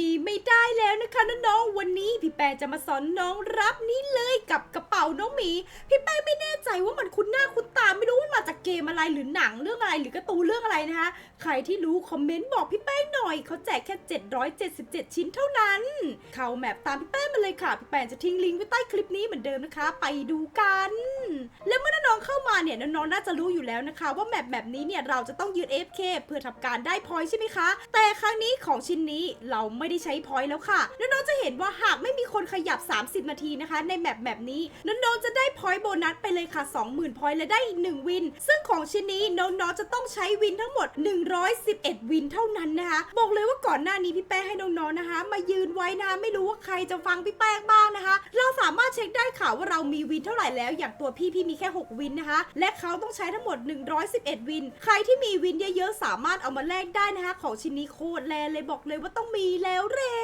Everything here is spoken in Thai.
มีไม่ได้แล้วนะคะน้องๆวันนี้พี่แป้งจะมาสอนน้องรับนี่เลยกับกระเป๋าน้องหมี พี่แป้งไม่แน่ใจว่ามันคุ้นหน้าคุ้นตาไม่รู้ว่ามาจากเกมอะไรหรือหนังเรื่องอะไรหรือการ์ตูนเรื่องอะไรนะคะใครที่รู้คอมเมนต์บอกพี่แป้งหน่อยเขาแจกแค่ 777 ชิ้นเท่านั้น เข้าแมปตามพี่แป้งมาเลยค่ะ พี่แป้งจะทิ้งลิงก์ไว้ใต้คลิปนี้เหมือนเดิมนะคะ ไปดูกัน เนี่ยน้องๆน่าจะรู้อยู่แล้วนะคะ ว่าแมปแบบนี้เนี่ยเราจะต้องยืน AFK เพื่อทำการได้พอยใช่ไหมคะ แต่ครั้งนี้ของชิ้นนี้เราไม่ได้ใช้พอยแล้วค่ะน้องๆจะเห็นว่าหากไม่มีคนขยับ 30 นาทีนะคะ ในแมปแบบนี้น้องๆจะได้พอยโบนัสไปเลยค่ะ 20,000พอยและได้อีก1วิน ซึ่งของชิ้นนี้น้องๆจะต้องใช้วินทั้งหมด 111 วินเท่านั้นนะคะ บอกเลยว่าก่อนหน้านี้พี่แป้งให้น้องๆนะคะ มายืนไว้นะคะไม่รู้ว่าใครจะฟังพี่แป้งบ้างนะคะ เราสามารถเช็คได้ค่ะว่าเรามีวินเท่าไหร่แล้ว อย่างตัวพี่พี่มีแค่ 6 วินนะคะและเขาต้องใช้ทั้งหมด 111 วิน ใครที่มีวินเยอะๆ สามารถเอามาแลกได้นะคะ ของชิ้นนี้โคตรแลเลยบอกเลยว่าต้องมีแล้วเร็